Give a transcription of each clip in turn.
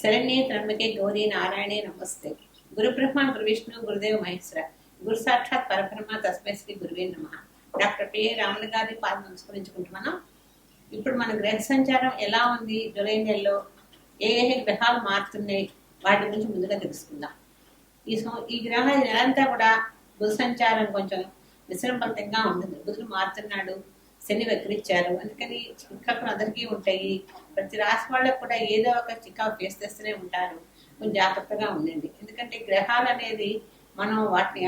శరణ్యే త్రయంబకే గౌరీ నారాయణే నమస్తే. గురు బ్రహ్మ గురు విష్ణు గురుదేవ మహేశ్వర గురు సాక్షాత్ పరబ్రహ్మ తస్మై శ్రీ గురువే నమ. డాక్టర్ పిఏ రాములు గారి పాదం నమస్కరించుకుంటున్నాం ఇప్పుడు మన గ్రహ సంచారం ఎలా ఉంది? జూలై నెలలో ఏ ఏ గ్రహాలు మారుతున్నాయి? వాటి గురించి ముందుగా తెలుసుకుందాం. ఈ ఈ గ్రహ నెలంతా కూడా బుధ సంచారం కొంచెం విశ్రమఫలితంగా ఉంటుంది. బుధుడు మారుతున్నాడు శని వక్రించారు అందుకని చికాకులు అందరికీ ఉంటాయి ప్రతి రాశి వాళ్ళకు కూడా ఏదో ఒక చికాకు ఫేస్ చేస్తూనే ఉంటారు. కొంచెం జాగ్రత్తగా ఉండండి. ఎందుకంటే గ్రహాలు అనేది మనం వాటిని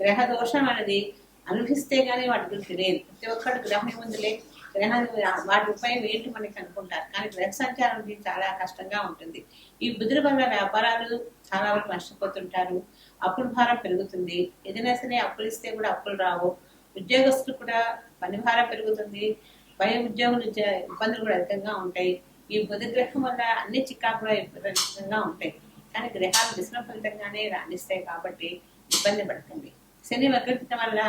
గ్రహ దోషం అనేది అనుభవిస్తే కానీ వాటి గురించి లేదు ప్రతి ఒక్కరు గ్రహం ఏముందిలే గ్రహాలు వాటి ఉపాయం ఏంటి మనకి అనుకుంటారు. కానీ గ్రహ సంచారం చాలా కష్టంగా ఉంటుంది. ఈ బుద్ధుల వల్ల వ్యాపారాలు చాలా వరకు నష్టపోతుంటారు. అప్పుల భారం పెరుగుతుంది. ఏదైనా సరే అప్పులు ఇస్తే కూడా అప్పులు రావు. ఉద్యోగస్తులు కూడా పని భారం పెరుగుతుంది. పై ఉద్యోగులు నుంచి ఇబ్బందులు కూడా అధికంగా ఉంటాయి. ఈ బుధ గ్రహం వల్ల అన్ని చికాకులు విపరీతంగా ఉంటాయి. కానీ గ్రహాలు విశ్రమ ఫలితంగానే రాణిస్తాయి కాబట్టి ఇబ్బంది పడకండి శని వక్రత వల్ల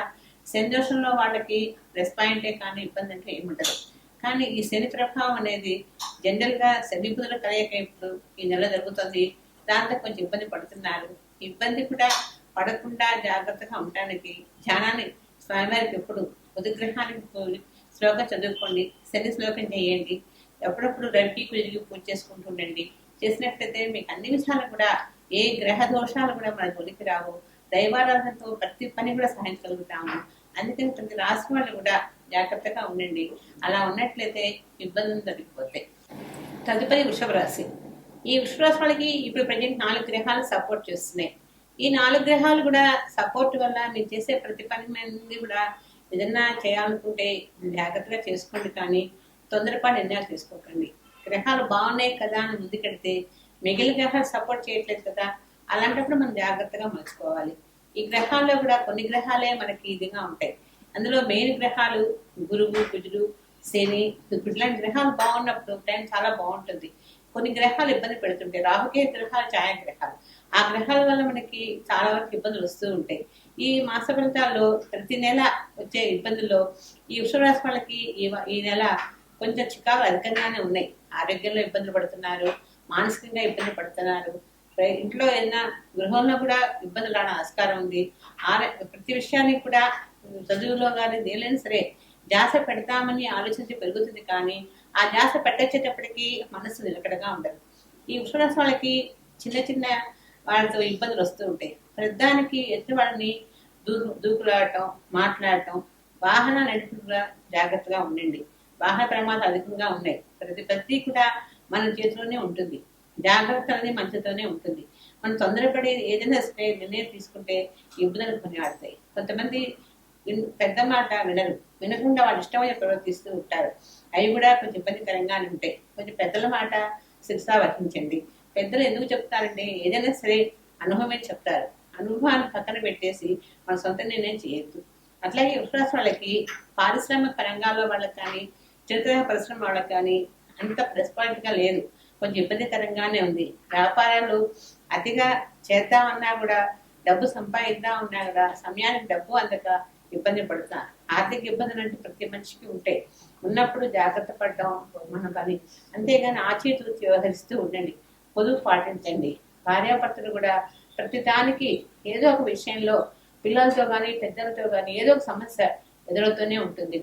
శని దోషంలో వాళ్ళకి ప్లస్ పాయింటే కానీ ఇబ్బంది అంటే ఏముండదు కానీ ఈ శని ప్రభావం అనేది జనరల్గా శని బుధుల కలయిక ఇప్పుడు ఈ నెల జరుగుతుంది. దాంతో కొంచెం ఇబ్బంది పడుతున్నారు. ఇబ్బంది కూడా పడకుండా జాగ్రత్తగా ఉండటానికి ధ్యానాన్ని స్వామివారికి ఎప్పుడు బుధగ్రహానికి శ్లోకం చదువుకోండి శని శ్లోకం చేయండి. ఎప్పుడప్పుడు రవికి కుదిరికి పూజ చేసుకుంటూ ఉండండి చేసినట్లయితే మీకు అన్ని విషయాలు కూడా ఏ గ్రహ దోషాలు కూడా మన ఉనికి రావు. దైవారాధనతో ప్రతి పని కూడా సాధించగలుగుతాము అందుకని ప్రతి రాశి వాళ్ళు కూడా జాగ్రత్తగా ఉండండి. అలా ఉన్నట్లయితే ఇబ్బందులు తగ్గిపోతాయి తదుపరి వృషభ రాశి. ఈ వృషభ రాశి వాళ్ళకి ఇప్పుడు ప్రజెంట్ నాలుగు గ్రహాలు సపోర్ట్ చేస్తున్నాయి. ఈ నాలుగు గ్రహాలు కూడా సపోర్ట్ వల్ల మీరు చేసే ప్రతి పని కూడా ఏదన్నా చేయాలనుకుంటే జాగ్రత్తగా చేసుకోండి కానీ తొందరపాటు నిర్ణయాలు తీసుకోకండి. గ్రహాలు బాగున్నాయి కదా అని ముందుకెడితే మిగిలిన గ్రహాలు సపోర్ట్ చేయట్లేదు కదా అలాంటప్పుడు మనం జాగ్రత్తగా మలుచుకోవాలి. ఈ గ్రహాల్లో కూడా కొన్ని గ్రహాలే మనకి ఇదిగా ఉంటాయి. అందులో మెయిన్ గ్రహాలు గురువు కుజుడు శని ఇప్పుడు ఇలాంటి గ్రహాలు బాగున్నప్పుడు టైం చాలా బాగుంటుంది. కొన్ని గ్రహాలు ఇబ్బంది పెడుతుంటాయి. రాహుకే గ్రహాలు ఛాయాగ్రహాలు ఆ గ్రహాల వల్ల మనకి చాలా వరకు ఇబ్బందులు వస్తూ ఉంటాయి. ఈ మాస ఫలితాల్లో ప్రతి నెల వచ్చే ఇబ్బందుల్లో ఈ వృషభరాశి వాళ్ళకి ఈ ఈ నెల కొంచెం చికాకులు అధికంగానే ఉన్నాయి. ఆరోగ్యంలో ఇబ్బందులు పడుతున్నారు మానసికంగా ఇబ్బంది పడుతున్నారు. ఇంట్లో ఏదైనా గృహంలో కూడా ఇబ్బందులు రావడం ఆస్కారం ఉంది. ఆర- ప్రతి విషయానికి కూడా చదువులో కానీ దేనిలైనా సరే ధ్యాస పెడతామని ఆలోచించి పెరుగుతుంది కానీ ఆ ధ్యాస పెట్టొచ్చేటప్పటికి మనసు నిలకడగా ఉండదు. ఈ వృషభరాశి వాళ్ళకి చిన్న చిన్న వాళ్ళతో ఇబ్బందులు వస్తూ ఉంటాయి. పెద్దానికి ఎదుటి వాళ్ళని దూ దూకులాడటం మాట్లాడటం వాహనాలు నడిపి జాగ్రత్తగా ఉండండి. బాహ్య ప్రమాదాలు అధికంగా ఉన్నాయి. ప్రతి ప్రతి కూడా మన చేతిలోనే ఉంటుంది. జాగ్రత్త అనేది మంచితోనే ఉంటుంది. మనం తొందరపడి ఏదైనా సరే నిర్ణయం తీసుకుంటే ఇబ్బందులు కొని ఆడతాయి కొంతమంది పెద్ద మాట వినరు. వినకుండా వాళ్ళు ఇష్టమైన ప్రవర్తిస్తూ ఉంటారు. అవి కూడా కొంచెం ఇబ్బందికరంగానే ఉంటాయి. కొంచెం పెద్దల మాట శిక్ష వహించండి. పెద్దలు ఎందుకు చెప్తారంటే ఏదైనా సరే అనుభవమే చెప్తారు. అనుభవాన్ని పక్కన పెట్టేసి మన సొంత నిర్ణయం చేయొద్దు. అట్లాగే విశ్వాస వాళ్ళకి పారిశ్రామిక రంగాల్లో వాళ్ళకి కానీ చిరుతర పరిశ్రమ వాళ్ళకి కానీ అంత ప్లస్గా లేదు. కొంచెం ఇబ్బందికరంగానే ఉంది. వ్యాపారాలు అతిగా చేద్దామన్నా కూడా డబ్బు సంపాదిద్దాం ఉన్నా కూడా సమయానికి డబ్బు అందక ఇబ్బంది పడుతున్నా ఆర్థిక ఇబ్బందులు అంటే ప్రతి మనిషికి ఉంటాయి. ఉన్నప్పుడు జాగ్రత్త పడడం మన పని. అంతేగాని ఆచితూచి వ్యవహరిస్తూ ఉండండి. పొదుపు పాటించండి. భార్యాభర్తలు కూడా ప్రతి దానికి ఏదో ఒక విషయంలో పిల్లలతో కానీ పెద్దలతో కానీ ఏదో ఒక సమస్య ఎదురవుతూనే ఉంటుంది.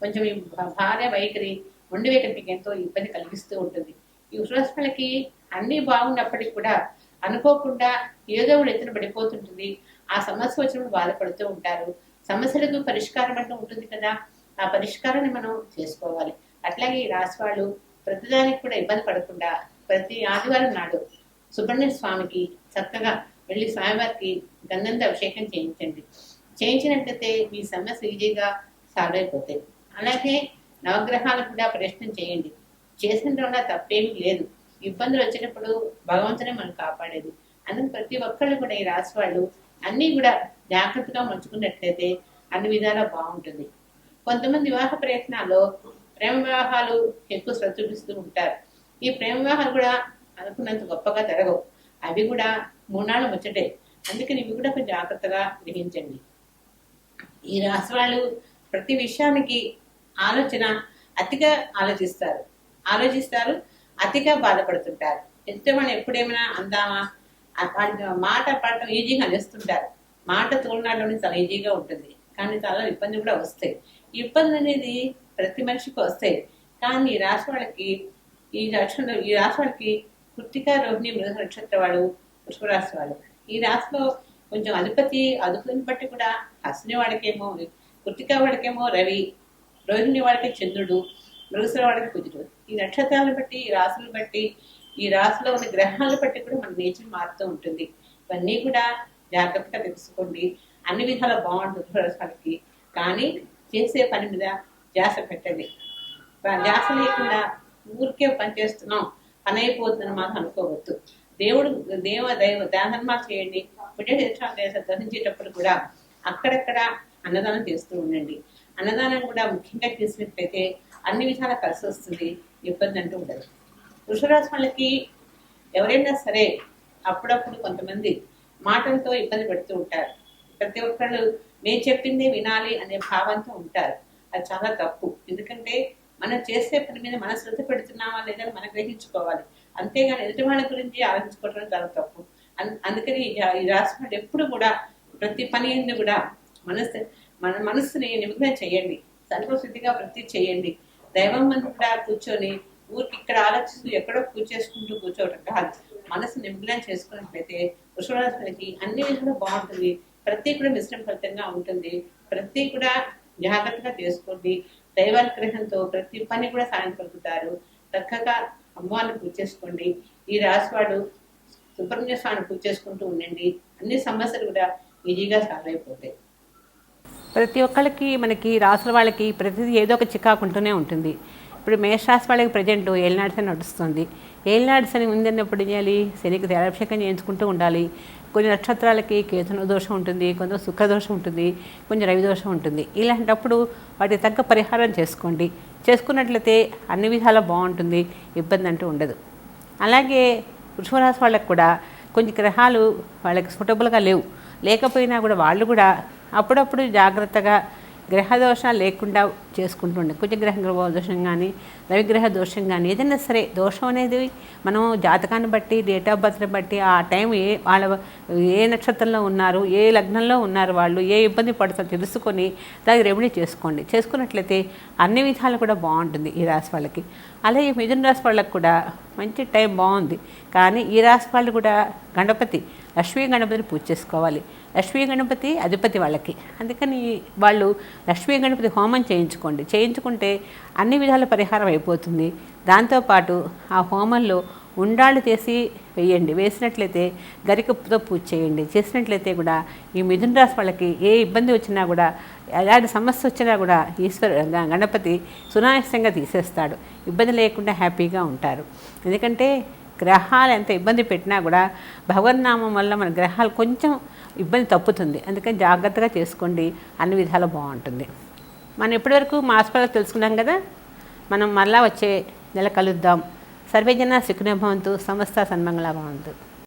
కొంచెం ఈ భార్య వైఖరి మొండి వైఖరి ఎంతో ఇబ్బంది కలిగిస్తూ ఉంటుంది. ఈ వృషభలకి అన్ని బాగున్నప్పటికీ కూడా అనుకోకుండా ఏదో ఒకటి ఎత్తున పడిపోతుంటుంది. ఆ సమస్య వచ్చినప్పుడు బాధపడుతూ ఉంటారు. సమస్యలకు పరిష్కారం అంటూ ఉంటుంది కదా. ఆ పరిష్కారాన్ని మనం చేసుకోవాలి. అట్లాగే ఈ రాశి వాళ్ళు ప్రతిదానికి కూడా ఇబ్బంది పడకుండా ప్రతి ఆదివారం నాడు సుబ్రహ్మణ్య స్వామికి చక్కగా వెళ్ళి స్వామివారికి గంధంతో అభిషేకం చేయించండి. చేయించినట్లయితే మీ సమస్య ఈజీగా సాల్వ్ అయిపోతాయి. అలాగే నవగ్రహాలు కూడా ప్రయత్నం చేయండి. చేసిన వల్ల తప్పేమీ లేదు. ఇబ్బందులు వచ్చినప్పుడు భగవంతునే మనం కాపాడేది. అందుకు ప్రతి ఒక్కళ్ళు కూడా ఈ రాసి వాళ్ళు అన్నీ కూడా జాగ్రత్తగా మంచుకున్నట్లయితే అన్ని విధాలా బాగుంటుంది. కొంతమంది వివాహ ప్రయత్నాల్లో ప్రేమ వివాహాలు ఎక్కువ శ్రద్ధ చూపిస్తూ ఉంటారు. ఈ ప్రేమ వివాహాలు కూడా అనుకున్నంత గొప్పగా జరగవు. అవి కూడా మూనాళ్ళు ముచ్చటే. అందుకని ఇవి కూడా కొంచెం జాగ్రత్తగా గ్రహించండి. ఈ రాశి వాళ్ళు ప్రతి విషయానికి ఆలోచన అతిగా ఆలోచిస్తారు. ఆలోచిస్తారు అతిగా బాధపడుతుంటారు. ఎంతో మనం ఎప్పుడేమైనా అందామా? మాట పడటం ఈజీగా అనేస్తుంటారు మాట తోలనాడడం చాలా ఈజీగా ఉంటుంది. కానీ చాలా ఇబ్బంది కూడా వస్తాయి. ఇబ్బంది అనేది ప్రతి మనిషికి వస్తాయి. కానీ ఈ రాశి వాళ్ళకి ఈ రాష్ట్రంలో ఈ రాశి వాళ్ళకి కృతిక రోహిణి మృగ నక్షత్ర వాళ్ళు వృషభరాశి వాళ్ళు ఈ రాశిలో కొంచెం అధిపతి అదుపుని బట్టి కూడా అశ్విని వాడికేమో కృతిక వాడికేమో రవి రోహిణి వాడికి చంద్రుడు మృగశిర వాడికి కుజుడు ఈ నక్షత్రాలను బట్టి ఈ రాసులను బట్టి ఈ రాశిలో ఉన్న గ్రహాలను బట్టి కూడా మన నేచర్ మారుతూ ఉంటుంది. ఇవన్నీ కూడా జాగ్రత్తగా తెలుసుకోండి. అన్ని విధాలు బాగుంటుంది వృషభరాశి కానీ చేసే పని మీద ధ్యాస పెట్టండి. ధ్యాస లేకుండా ఊరికే పని చేస్తున్నాం పని అయిపోతుందని మాత్రం అనుకోవద్దు. దేవుడు దేవ దైవ దానధర్మాలు చేయండి. పుణ్యక్షేత్రాలు దర్శించేటప్పుడు కూడా అక్కడక్కడ అన్నదానం చేస్తూ ఉండండి. అన్నదానం కూడా ముఖ్యంగా చేసినట్లయితే అన్ని విధాల కలిసి వస్తుంది ఇబ్బంది అంటూ ఉండదు. వృషరాశి వాళ్ళకి ఎవరైనా సరే అప్పుడప్పుడు కొంతమంది మాటలతో ఇబ్బంది పెడుతూ ఉంటారు. ప్రతి ఒక్కళ్ళు నేను చెప్పిందే వినాలి అనే భావంతో ఉంటారు. అది చాలా తప్పు. ఎందుకంటే మనం చేసే పని మీద మన శ్రద్ధ పెడుతున్నామా లేదా మనం గ్రహించుకోవాలి. అంతేగాని ఎదుటి వాళ్ళ గురించి ఆలోచించుకోవడం చాలా తప్పు. అన్- అందుకని ఈ రాసిన ఎప్పుడు కూడా ప్రతి పని కూడా మనసు మన మనస్సుని నిమగ్నం చేయండి. సంతోషిగా వృత్తి చేయండి. దైవం ముందు కూడా కూర్చొని ఊరికి ఇక్కడ ఆలోచిస్తూ ఎక్కడో పూజ చేసుకుంటూ కూర్చోవడం కాదు. మనసు నిమగ్నం చేసుకున్నట్లయితే వృషభరాశులకి అన్ని విధాలు బాగుంటుంది. ప్రతి కూడా మిశ్రమ ఫలితంగా ఉంటుంది. ప్రతి కూడా జాగ్రత్తగా చేసుకోండి. దైవానుగ్రహంతో ప్రతి పని కూడా సాయం కలుగుతారు చక్కగా అమ్మవారిని పూజ చేసుకోండి. ఈ రాశివాడు సుబ్రహ్మణ్య స్వామిని పూజ చేసుకుంటూ ఉండండి. అన్ని సమస్యలు కూడా ఈజీగా సాల్వ్ అయిపోతాయి. ప్రతి ఒక్కళ్ళకి మనకి రాసుల వాళ్ళకి ప్రతిదీ ఏదో ఒక చికాకు ఉంటూనే ఉంటుంది. ఇప్పుడు మేషరాశి వాళ్ళకి ప్రజెంట్ ఏలినాడు శని నడుస్తుంది. ఏలినాడు శని ఉందన్నప్పుడు ఏం చేయాలి? శనికి తేలాభిషేకం చేయించుకుంటూ ఉండాలి. కొన్ని నక్షత్రాలకి కేతున దోషం ఉంటుంది కొంత శుక్ర దోషం ఉంటుంది కొంచెం రవి దోషం ఉంటుంది. ఇలాంటప్పుడు వాటికి తగ్గ పరిహారం చేసుకోండి. చేసుకున్నట్లయితే అన్ని విధాలా బాగుంటుంది ఇబ్బంది అంటూ ఉండదు. అలాగే వృషభరాశి వాళ్ళకి కూడా కొన్ని గ్రహాలు వాళ్ళకి సూటబుల్గా లేవు. లేకపోయినా కూడా వాళ్ళు కూడా అప్పుడప్పుడు జాగ్రత్తగా గ్రహ లేకుండా చేసుకుంటుండే. కుజగ్రహ దోషం కానీ రవిగ్రహ దోషం కానీ ఏదైనా సరే దోషం అనేది మనం జాతకాన్ని బట్టి డేట్ ఆఫ్ బర్త్ని బట్టి ఆ టైం ఏ వాళ్ళ ఏ నక్షత్రంలో ఉన్నారు ఏ లగ్నంలో ఉన్నారు వాళ్ళు ఏ ఇబ్బంది పడుతుందో తెలుసుకొని దానికి రెమెడీ చేసుకోండి. చేసుకున్నట్లయితే అన్ని విధాలు కూడా బాగుంటుంది ఈ రాశి వాళ్ళకి. అలాగే మిథున రాశి వాళ్ళకి కూడా మంచి టైం బాగుంది. కానీ ఈ రాశి వాళ్ళు కూడా గణపతి లక్ష్మీ గణపతిని పూజ చేసుకోవాలి. లక్ష్మీ గణపతి అధిపతి వాళ్ళకి. అందుకని వాళ్ళు లక్ష్మీ గణపతి హోమం చేయించుకోండి. చేయించుకుంటే అన్ని విధాల పరిహారం అయిపోతుంది. దాంతోపాటు ఆ హోమంలో ఉండాళ్ళు చేసి వేయండి. వేసినట్లయితే గరికప్పుతో పూజ చేయండి. చేసినట్లయితే కూడా ఈ మిథున రాశి వాళ్ళకి ఏ ఇబ్బంది వచ్చినా కూడా ఎలాంటి సమస్య వచ్చినా కూడా ఈశ్వరు గణపతి సునాయాసంగా తీసేస్తాడు. ఇబ్బంది లేకుండా హ్యాపీగా ఉంటారు. ఎందుకంటే గ్రహాలు ఎంత ఇబ్బంది పెట్టినా కూడా భగవన్నామం వల్ల మన గ్రహాలు కొంచెం ఇబ్బంది తప్పుతుంది. అందుకని జాగ్రత్తగా చేసుకోండి. అన్ని విధాలు బాగుంటుంది. మనం ఇప్పటివరకు మాస్పల్లో తెలుసుకున్నాం కదా? మనం మళ్ళా వచ్చే నెల కలుద్దాం. సర్వేజన సుఖినభవంతు సమస్త సన్మంగళ భవంతు.